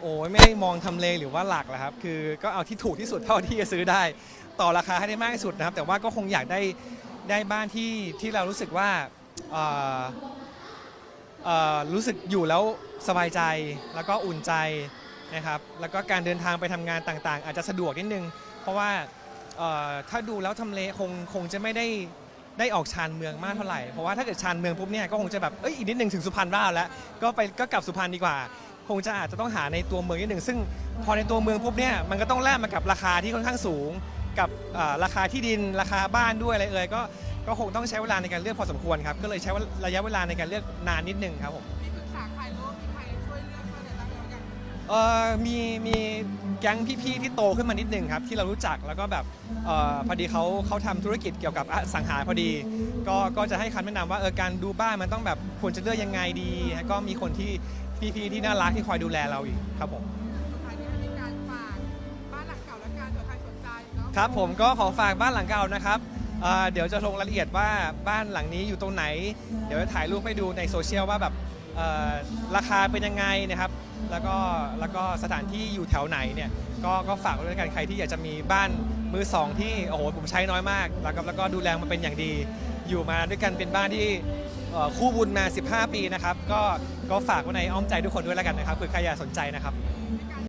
โอ้ยไม่ได้มองทำเลหรือว่าหลักแหละครับ คือก็เอาที่ถูกที่สุดเท่าที่จะซื้อได้ ต่อราคาให้ได้มากที่สุดนะครับ แต่ว่าก็คงอยากได้ได้บ้านที่ที่เรารู้สึกว่าเอ่อเอ่อรู้สึกอยู่แล้วสบายใจแล้วก็อุ่นใจนะครับ แล้วก็การเดินทางไปทำงานต่างๆ อาจจะสะดวกนิดนึง เพราะว่าเอ่อถ้าดูแล้วทำเลคงคงจะไม่ได้ได้ออกชานเมืองมากเท่าไหร่ เพราะว่าถ้าเกิดชานเมืองปุ๊บเนี่ยก็คงจะแบบเอ้ยอีกนิดนึงถึงสุพรรณบ้านแล้ว ก็ไปก็กลับสุพรรณดีกว่า คงจะอาจจะต้องหาในตัวเมืองนิดหนึ่งซึ่งพอในตัวเมืองปุ๊บเนี่ยมันก็ต้องแลกมากับราคาที่ค่อนข้างสูง กับอ่าราคาที่ดินราคาบ้านด้วยอะไรเอ่ยก็ก็คงต้องใช้เวลาในการเลือกพอสมควรครับก็เลยใช้ระยะเวลาในการเลือกนานนิดนึงครับผม เออมีมีแก๊งพี่ๆที่โตขึ้นมานิดนึงครับ ที่เรารู้จักแล้วก็แบบเออพอดีเขาเขาทำธุรกิจเกี่ยวกับอสังหาพอดี ก็ก็จะให้คำแนะนำว่าเออการดูบ้านมันต้องแบบควรจะเลือกยังไงดีแล้วก็มีคนที่พี่ๆที่น่ารักที่คอยดูแลเราอีกครับผม สุดท้ายนี้มีการฝากบ้านหลังเก่าและการเผื่อใครสนใจเนาะ ครับผมก็ขอฝากบ้านหลังเก่านะครับเอ่อเดี๋ยวจะลงรายละเอียดว่าบ้านหลังนี้อยู่ตรงไหน เดี๋ยวจะถ่ายรูปให้ดูในโซเชียลว่าแบบเอ่อ ราคาเป็นยังไงนะครับ แล้วก็แล้วก็สถานที่อยู่แถวไหนเนี่ยก็ก็ฝากไว้ด้วยกันใครที่อยากจะมีบ้านมือสองที่โอ้โหผมใช้น้อยมาก แล้วก็แล้วก็ดูแลมันเป็นอย่างดี อยู่มาด้วยกันเป็นบ้านที่คู่บุญมา 15 ปีนะครับ ก็ก็ฝากไว้ในอ้อมใจทุกคนด้วยแล้วกันนะครับคือใครอยากสนใจนะครับ